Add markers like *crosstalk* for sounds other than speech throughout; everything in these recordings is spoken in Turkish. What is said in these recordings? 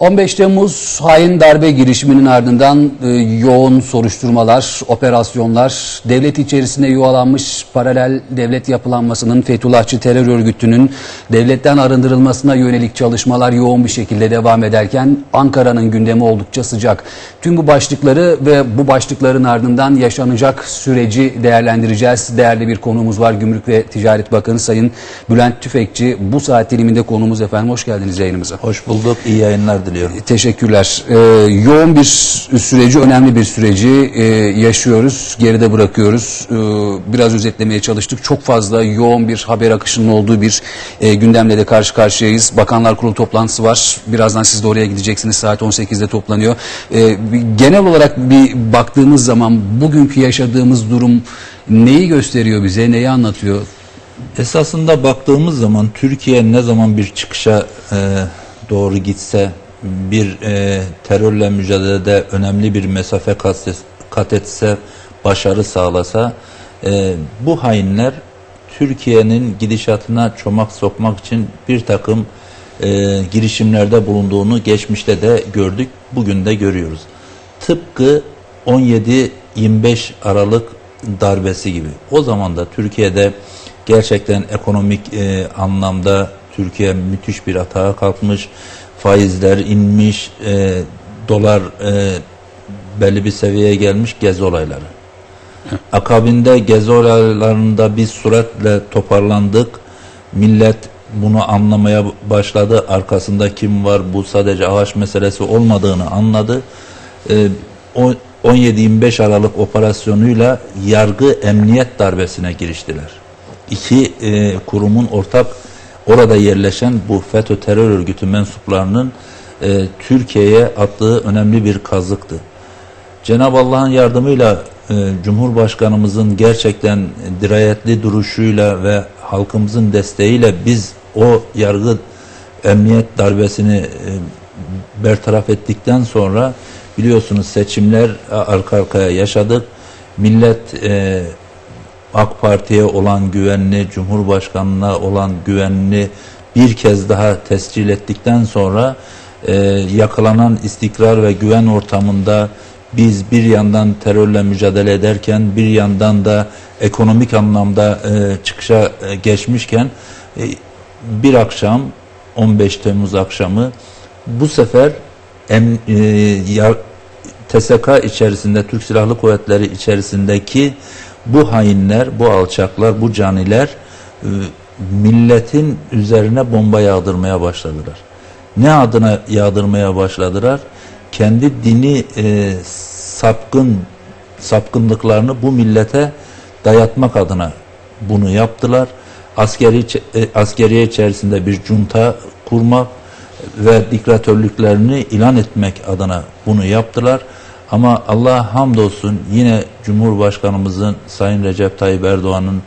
15 Temmuz hain darbe girişiminin ardından e, yoğun soruşturmalar, operasyonlar, devlet içerisinde yuvalanmış paralel devlet yapılanmasının Fethullahçı terör örgütünün devletten arındırılmasına yönelik çalışmalar yoğun bir şekilde devam ederken Ankara'nın gündemi oldukça sıcak. Tüm bu başlıkları ve bu başlıkların ardından yaşanacak süreci değerlendireceğiz. Değerli bir konuğumuz var. Gümrük ve Ticaret Bakanı Sayın Bülent Tüfekçi. Bu saat diliminde konuğumuz efendim. Hoş geldiniz yayınımıza. Hoş bulduk. İyi yayınlar diliyorum. Teşekkürler. Ee, yoğun bir süreci, önemli bir süreci e, yaşıyoruz, geride bırakıyoruz. Ee, biraz özetlemeye çalıştık. Çok fazla yoğun bir haber akışının olduğu bir e, gündemle de karşı karşıyayız. Bakanlar Kurulu toplantısı var. Birazdan siz de oraya gideceksiniz. Saat 18'de toplanıyor. Ee, genel olarak bir baktığımız zaman bugünkü yaşadığımız durum neyi gösteriyor bize, neyi anlatıyor? Esasında baktığımız zaman Türkiye ne zaman bir çıkışa e, doğru gitse, bir e, terörle mücadelede önemli bir mesafe kat, etse, başarı sağlasa, e, bu hainler Türkiye'nin gidişatına çomak sokmak için bir takım e, girişimlerde bulunduğunu geçmişte de gördük, bugün de görüyoruz. Tıpkı 17-25 Aralık darbesi gibi. O zaman da Türkiye'de gerçekten ekonomik e, anlamda Türkiye müthiş bir atağa kalkmış, faizler inmiş, e, dolar e, belli bir seviyeye gelmiş gezi olayları. Akabinde gezi olaylarında bir suretle toparlandık. Millet bunu anlamaya başladı. Arkasında kim var? Bu sadece ağaç meselesi olmadığını anladı. O 17-25 Aralık operasyonuyla yargı emniyet darbesine giriştiler. İki e, kurumun ortak orada yerleşen bu FETÖ terör örgütü mensuplarının e, Türkiye'ye attığı önemli bir kazıktı. Cenab-ı Allah'ın yardımıyla e, Cumhurbaşkanımızın gerçekten dirayetli duruşuyla ve halkımızın desteğiyle biz o yargı emniyet darbesini e, bertaraf ettikten sonra biliyorsunuz seçimler arka arkaya yaşadık. Millet e, AK Parti'ye olan güvenini, Cumhurbaşkanı'na olan güvenini bir kez daha tescil ettikten sonra e, yakalanan istikrar ve güven ortamında biz bir yandan terörle mücadele ederken bir yandan da ekonomik anlamda e, çıkışa e, geçmişken e, bir akşam 15 Temmuz akşamı bu sefer em, e, ya- TSK içerisinde Türk Silahlı Kuvvetleri içerisindeki bu hainler, bu alçaklar, bu caniler e, milletin üzerine bomba yağdırmaya başladılar. Ne adına yağdırmaya başladılar? Kendi dini e, sapkın sapkınlıklarını bu millete dayatmak adına bunu yaptılar. Askeri e, askeriye içerisinde bir junta kurmak ve diktatörlüklerini ilan etmek adına bunu yaptılar. Ama Allah hamdolsun yine Cumhurbaşkanımızın Sayın Recep Tayyip Erdoğan'ın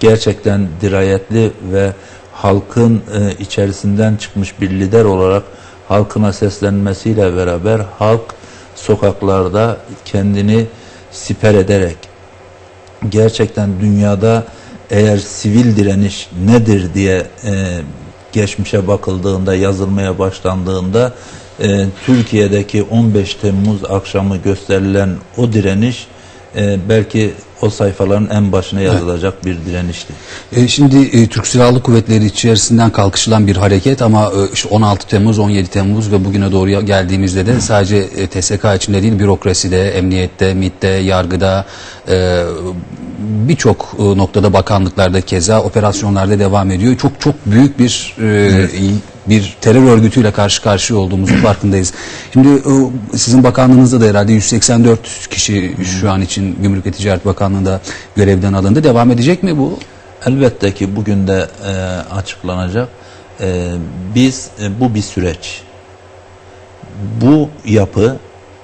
gerçekten dirayetli ve halkın e, içerisinden çıkmış bir lider olarak halkına seslenmesiyle beraber halk sokaklarda kendini siper ederek gerçekten dünyada eğer sivil direniş nedir diye e, geçmişe bakıldığında yazılmaya başlandığında e, Türkiye'deki 15 Temmuz akşamı gösterilen o direniş e, belki o sayfaların en başına yazılacak bir direnişti. E, Şimdi e, Türk Silahlı Kuvvetleri içerisinden kalkışılan bir hareket ama e, işte 16 Temmuz, 17 Temmuz ve bugüne doğru geldiğimizde de sadece e, TSK içinde değil bürokraside, emniyette, MİT'te, yargıda e, birçok e, noktada bakanlıklarda keza operasyonlarda devam ediyor. Çok çok büyük bir e, bir terör örgütüyle karşı karşıya olduğumuzun *clears throat* farkındayız. Şimdi sizin bakanlığınızda da herhalde 184 kişi şu an için Gümrük ve Ticaret Bakanlığı'nda görevden alındı. Devam edecek mi bu? Elbette ki bugün de e, açıklanacak. E, biz e, bu bir süreç. Bu yapı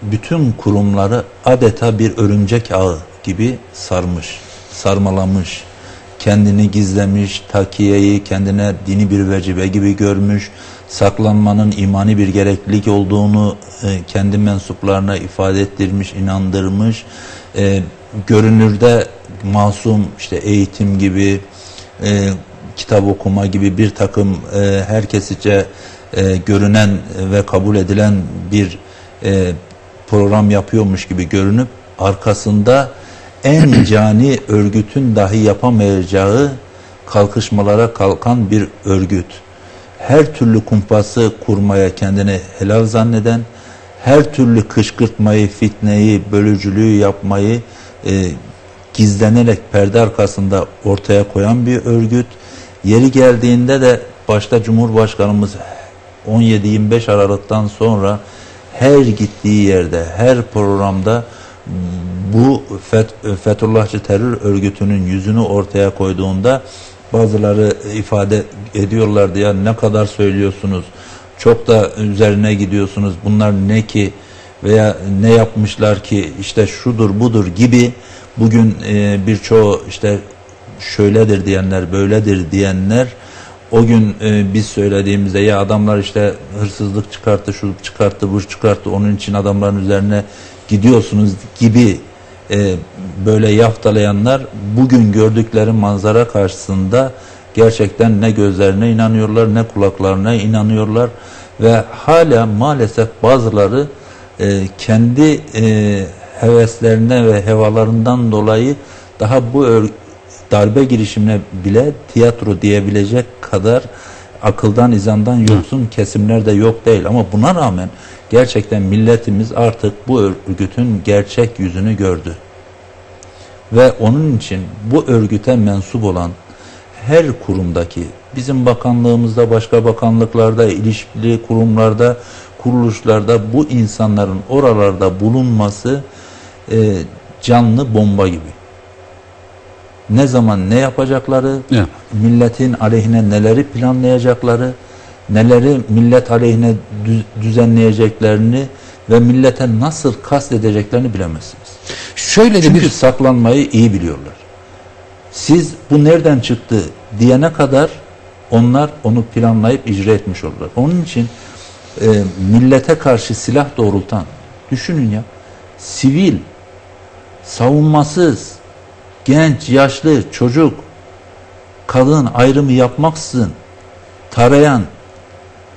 bütün kurumları adeta bir örümcek ağı gibi sarmış, sarmalamış, kendini gizlemiş, takiyeyi kendine dini bir vecibe gibi görmüş, saklanmanın imani bir gereklilik olduğunu e, kendi mensuplarına ifade ettirmiş, inandırmış, e, görünürde masum işte eğitim gibi, e, kitap okuma gibi bir takım e, herkesçe e, görünen ve kabul edilen bir e, program yapıyormuş gibi görünüp arkasında en *clears throat* cani örgütün dahi yapamayacağı kalkışmalara kalkan bir örgüt. Her türlü kumpası kurmaya kendini helal zanneden, her türlü kışkırtmayı, fitneyi, bölücülüğü yapmayı e, gizlenerek perde arkasında ortaya koyan bir örgüt. Yeri geldiğinde de başta Cumhurbaşkanımız 17-25 Aralık'tan sonra her gittiği yerde, her programda bu Fet- Fethullahçı terör örgütünün yüzünü ortaya koyduğunda bazıları ifade ediyorlardı ya ne kadar söylüyorsunuz, çok da üzerine gidiyorsunuz, bunlar ne ki? Veya ne yapmışlar ki? İşte şudur budur gibi bugün e, birçoğu işte şöyledir diyenler, böyledir diyenler o gün e, biz söylediğimizde ya adamlar işte hırsızlık çıkarttı, şu çıkarttı, bu çıkarttı, onun için adamların üzerine gidiyorsunuz gibi e, böyle yaftalayanlar bugün gördükleri manzara karşısında gerçekten ne gözlerine inanıyorlar ne kulaklarına inanıyorlar ve hala maalesef bazıları e, kendi e, heveslerine ve hevalarından dolayı daha bu darbe girişimine bile tiyatro diyebilecek kadar akıldan izandan yoksun kesimler de yok değil ama buna rağmen gerçekten milletimiz artık bu örgütün gerçek yüzünü gördü. Ve onun için bu örgüte mensup olan her kurumdaki bizim bakanlığımızda başka bakanlıklarda ilişkili kurumlarda kuruluşlarda bu insanların oralarda bulunması e, canlı bomba gibi. Ne zaman ne yapacakları, Evet. milletin aleyhine neleri planlayacakları, neleri millet aleyhine düz- düzenleyeceklerini ve millete nasıl kastedeceklerini bilemezsiniz. Şöyle de Çünkü bir saklanmayı iyi biliyorlar. Siz bu nereden çıktı diyene kadar onlar onu planlayıp icra etmiş olurlar. Onun için e, millete karşı silah doğrultan, düşünün ya, sivil, savunmasız, genç, yaşlı, çocuk, kadın ayrımı yapmaksızın tarayan,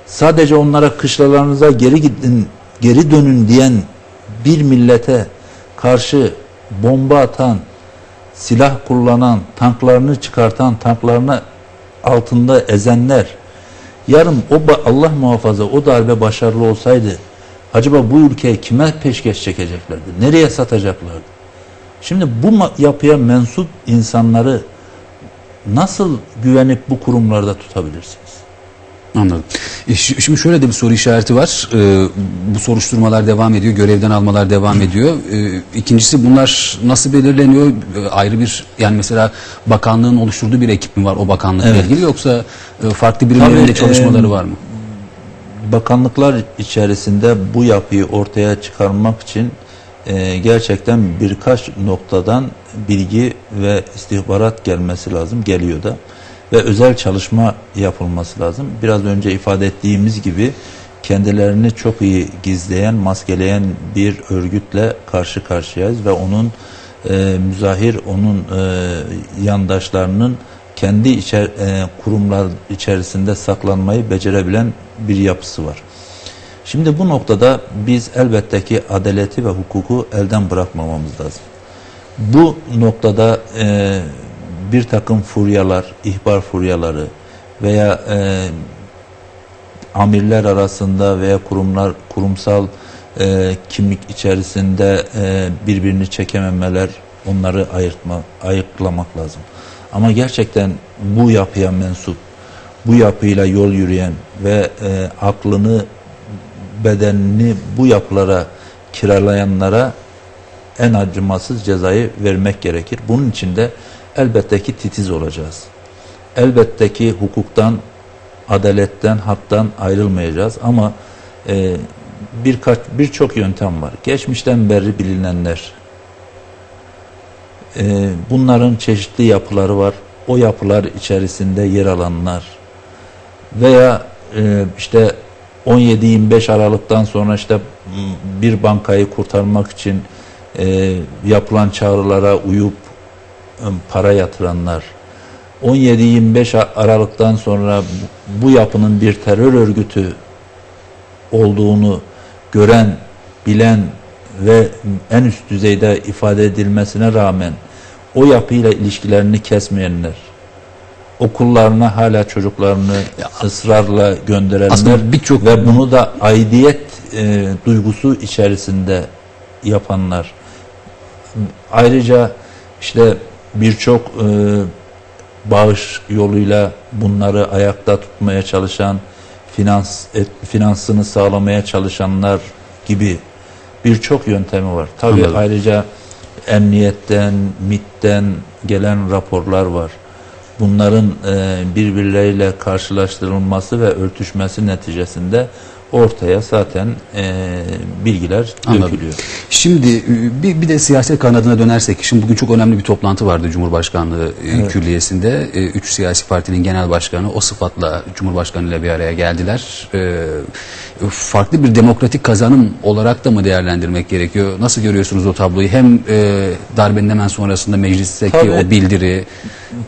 sadece onlara kışlalarınıza geri gidin, geri dönün diyen bir millete karşı bomba atan, silah kullanan, tanklarını çıkartan, tanklarını altında ezenler, yarın o Allah muhafaza o darbe başarılı olsaydı, acaba bu ülkeye kime peşkeş çekeceklerdi? Nereye satacaklardı? Şimdi bu yapıya mensup insanları nasıl güvenip bu kurumlarda tutabilirsiniz? Anladım. E, şi- Şimdi şöyle de bir soru işareti var. Ee, bu soruşturmalar devam ediyor, görevden almalar devam ediyor. Ee, ikincisi bunlar nasıl belirleniyor? Ee, ayrı bir yani mesela bakanlığın oluşturduğu bir ekip mi var o bakanlıkla Evet. ilgili yoksa e, farklı birimlerinde çalışmaları e, var mı? bakanlıklar içerisinde bu yapıyı ortaya çıkarmak için e, gerçekten birkaç noktadan bilgi ve istihbarat gelmesi lazım, geliyor da ve özel çalışma yapılması lazım. Biraz önce ifade ettiğimiz gibi kendilerini çok iyi gizleyen, maskeleyen bir örgütle karşı karşıyayız ve onun e, müzahir, onun e, yandaşlarının kendi içer, e, kurumlar içerisinde saklanmayı becerebilen bir yapısı var. Şimdi bu noktada biz elbette ki adaleti ve hukuku elden bırakmamamız lazım. Bu noktada e, bir takım furyalar, ihbar furyaları veya e, amirler arasında veya kurumlar kurumsal e, kimlik içerisinde e, birbirini çekememeler onları ayırtma, ayıklamak lazım. Ama gerçekten bu yapıya mensup, bu yapıyla yol yürüyen ve e, aklını, bedenini bu yapılara kiralayanlara en acımasız cezayı vermek gerekir. Bunun için de elbette ki titiz olacağız. Elbette ki hukuktan, adaletten, haktan ayrılmayacağız ama e, birkaç birçok yöntem var. Geçmişten beri bilinenler. E, bunların çeşitli yapıları var. O yapılar içerisinde yer alanlar veya e, işte 17-25 Aralık'tan sonra işte m, bir bankayı kurtarmak için e, yapılan çağrılara uyup e, para yatıranlar. 17-25 Aralık'tan sonra bu yapının bir terör örgütü olduğunu gören, bilen ve en üst düzeyde ifade edilmesine rağmen o yapıyla ilişkilerini kesmeyenler, okullarına hala çocuklarını ısrarla gönderenler Aslında birçok- ve bunu da aidiyet e, duygusu içerisinde yapanlar. Ayrıca işte birçok e, bağış yoluyla bunları ayakta tutmaya çalışan, finans et, finansını sağlamaya çalışanlar gibi birçok yöntemi var. Tabii Anladım. ayrıca emniyetten, MIT'ten gelen raporlar var. Bunların e, birbirleriyle karşılaştırılması ve örtüşmesi neticesinde ortaya zaten e, bilgiler Anladım. dökülüyor. Şimdi e, bir, bir de siyaset kanadına dönersek, şimdi bugün çok önemli bir toplantı vardı Cumhurbaşkanlığı e, Külliyesi'nde. E, Üç siyasi partinin genel başkanı o sıfatla Cumhurbaşkanı ile bir araya geldiler. E, Farklı bir demokratik kazanım olarak da mı değerlendirmek gerekiyor? Nasıl görüyorsunuz o tabloyu? Hem e, darbenin hemen sonrasında meclisteki Tabii. o bildiri,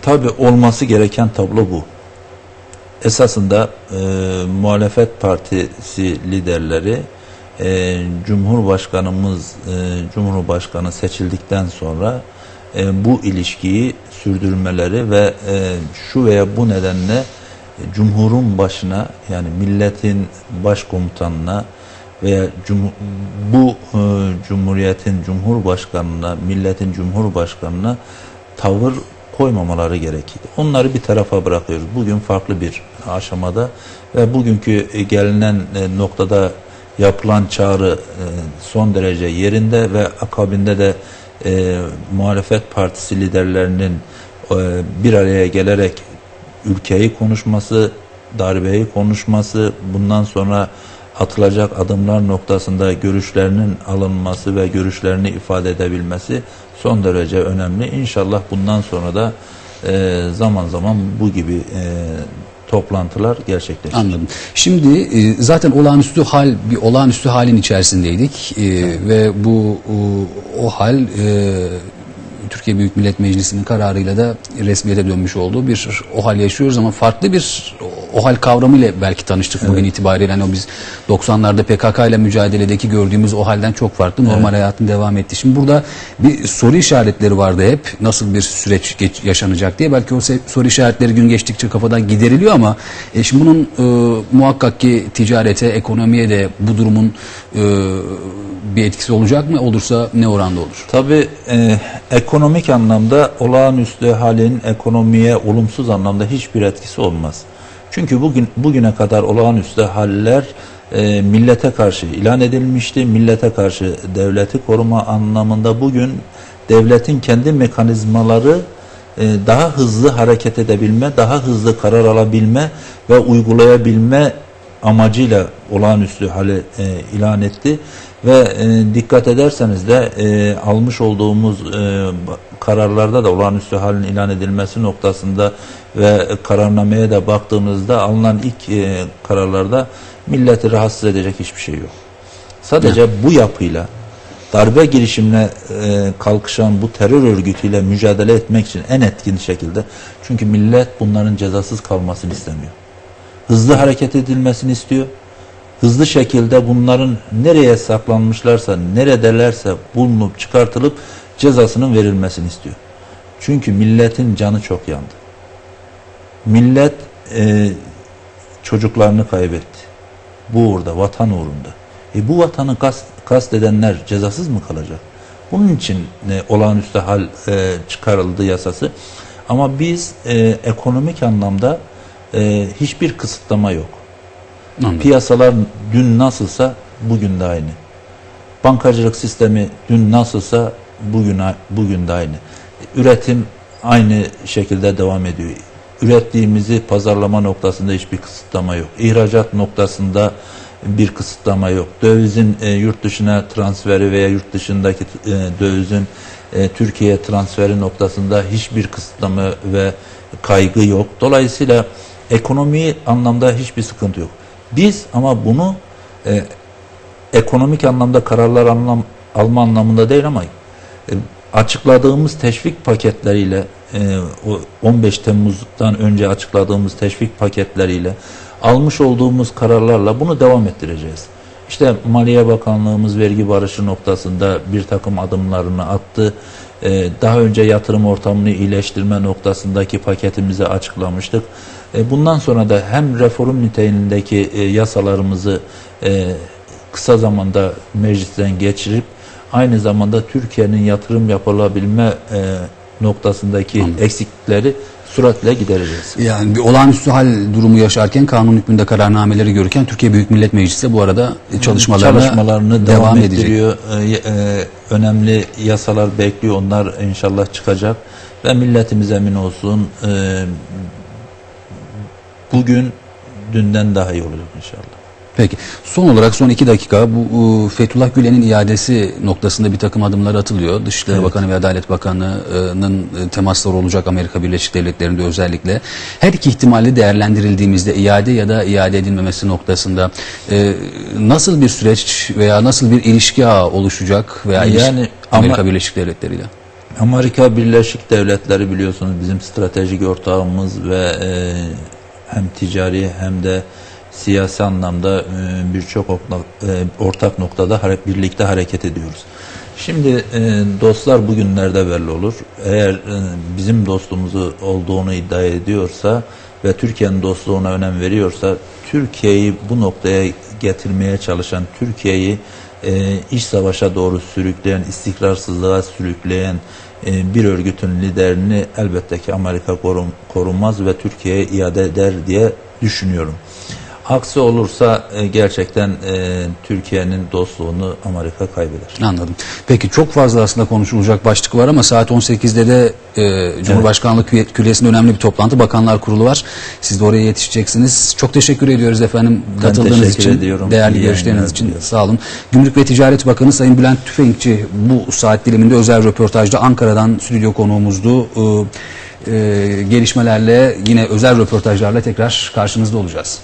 Tabi olması gereken tablo bu. Esasında e, muhalefet partisi liderleri e, Cumhurbaşkanımız e, Cumhurbaşkanı seçildikten sonra e, bu ilişkiyi sürdürmeleri ve e, şu veya bu nedenle Cumhurun başına yani milletin başkomutanına veya cum- bu e, cumhuriyetin cumhurbaşkanına, milletin cumhurbaşkanına tavır koymamaları gerekir. Onları bir tarafa bırakıyoruz. Bugün farklı bir aşamada ve bugünkü e, gelinen e, noktada yapılan çağrı e, son derece yerinde ve akabinde de e, muhalefet partisi liderlerinin bir araya gelerek ülkeyi konuşması, darbeyi konuşması, bundan sonra atılacak adımlar noktasında görüşlerinin alınması ve görüşlerini ifade edebilmesi son derece önemli. İnşallah bundan sonra da e, zaman zaman bu gibi e, toplantılar gerçekleşir. Anladım. Şimdi e, zaten olağanüstü hal bir olağanüstü halin içerisindeydik E, ve bu o, o hal e, Türkiye Büyük Millet Meclisi'nin kararıyla da resmiyete dönmüş olduğu bir o hal yaşıyoruz ama farklı bir o hal kavramıyla belki tanıştık bugün itibariyle. Hani o biz 90'larda PKK ile mücadeledeki gördüğümüz o halden çok farklı. Normal hayatın devam etti. Şimdi burada bir soru işaretleri vardı hep. Nasıl bir süreç geç- yaşanacak diye. Belki o soru işaretleri gün geçtikçe kafadan gideriliyor ama e, şimdi bunun e, muhakkak ki ticarete, ekonomiye de bu durumun e, bir etkisi olacak mı? Olursa ne oranda olur? Tabii e, ekonomik anlamda olağanüstü halin ekonomiye olumsuz anlamda hiçbir etkisi olmaz. Çünkü bugün bugüne kadar olağanüstü haller e, millete karşı ilan edilmişti. Millete karşı devleti koruma anlamında bugün devletin kendi mekanizmaları e, daha hızlı hareket edebilme, daha hızlı karar alabilme ve uygulayabilme amacıyla olağanüstü hali e, ilan etti ve e, dikkat ederseniz de e, almış olduğumuz e, kararlarda da olağanüstü halin ilan edilmesi noktasında ve kararnameye de baktığımızda alınan ilk e, kararlarda milleti rahatsız edecek hiçbir şey yok. Sadece bu yapıyla darbe girişimine e, kalkışan bu terör örgütüyle mücadele etmek için en etkin şekilde çünkü millet bunların cezasız kalmasını istemiyor hızlı hareket edilmesini istiyor. Hızlı şekilde bunların nereye saklanmışlarsa, neredelerse bulunup çıkartılıp cezasının verilmesini istiyor. Çünkü milletin canı çok yandı. Millet e, çocuklarını kaybetti. Bu uğurda, vatan uğrunda. E bu vatanı kast, kastedenler cezasız mı kalacak? Bunun için e, olağanüstü hal e, çıkarıldı yasası. Ama biz e, ekonomik anlamda e, hiçbir kısıtlama yok. Anladım. Piyasalar dün nasılsa bugün de aynı. Bankacılık sistemi dün nasılsa bugün bugün de aynı. Üretim aynı şekilde devam ediyor. Ürettiğimizi pazarlama noktasında hiçbir kısıtlama yok. İhracat noktasında bir kısıtlama yok. Dövizin e, yurt dışına transferi veya yurt dışındaki e, dövizin e, Türkiye transferi noktasında hiçbir kısıtlama ve kaygı yok. Dolayısıyla ekonomi anlamda hiçbir sıkıntı yok. Biz ama bunu e, ekonomik anlamda kararlar anlam, alma anlamında değil ama e, açıkladığımız teşvik paketleriyle e, o 15 Temmuz'dan önce açıkladığımız teşvik paketleriyle almış olduğumuz kararlarla bunu devam ettireceğiz. İşte Maliye Bakanlığımız vergi barışı noktasında bir takım adımlarını attı. Ee, Daha önce yatırım ortamını iyileştirme noktasındaki paketimizi açıklamıştık. E, Bundan sonra da hem reform niteliğindeki e, yasalarımızı e, kısa zamanda meclisten geçirip aynı zamanda Türkiye'nin yatırım yapılabilme e, noktasındaki eksiklikleri süratle gidereceğiz. Yani bir olağanüstü hal durumu yaşarken kanun hükmünde kararnameleri görürken Türkiye Büyük Millet Meclisi de bu arada çalışmalarına, çalışmalarını devam, devam, edecek. ettiriyor. Ee, e, önemli yasalar bekliyor. Onlar inşallah çıkacak ve milletimiz emin olsun. e, bugün dünden daha iyi olacak inşallah. Peki. Son olarak son iki dakika bu e, Fethullah Gülen'in iadesi noktasında bir takım adımlar atılıyor. Dışişleri Evet. Bakanı ve Adalet Bakanı'nın e, temasları olacak Amerika Birleşik Devletleri'nde özellikle. Her iki ihtimali değerlendirildiğimizde iade ya da iade edilmemesi noktasında e, nasıl bir süreç veya nasıl bir ilişki ağı oluşacak veya ilişki- Yani Amerika ama- Birleşik Devletleri ile? Amerika Birleşik Devletleri biliyorsunuz bizim stratejik ortağımız ve e, hem ticari hem de siyasi anlamda e, birçok ortak, e, ortak noktada birlikte hareket ediyoruz. Şimdi e, dostlar bugünlerde belli olur. Eğer bizim dostluğumuzu olduğunu iddia ediyorsa ve Türkiye'nin dostluğuna önem veriyorsa Türkiye'yi bu noktaya getirmeye çalışan Türkiye'yi iç savaşa doğru sürükleyen, istikrarsızlığa sürükleyen bir örgütün liderini elbette ki Amerika korum, korumaz ve Türkiye'ye iade eder diye düşünüyorum. Aksi olursa e, gerçekten e, Türkiye'nin dostluğunu Amerika kaybeder. Anladım. Peki çok fazla aslında konuşulacak başlık var ama saat 18'de de e, Cumhurbaşkanlığı Küre- Külliyesi'nde önemli bir toplantı. Bakanlar Kurulu var. Siz de oraya yetişeceksiniz. Çok teşekkür ediyoruz efendim katıldığınız teşekkür için. ediyorum. Değerli İyi görüşleriniz için diliyorum. sağ olun. Gümrük ve Ticaret Bakanı Sayın Bülent Tüfekçi bu saat diliminde özel röportajda Ankara'dan stüdyo konuğumuzdu. E, e, gelişmelerle yine özel röportajlarla tekrar karşınızda olacağız.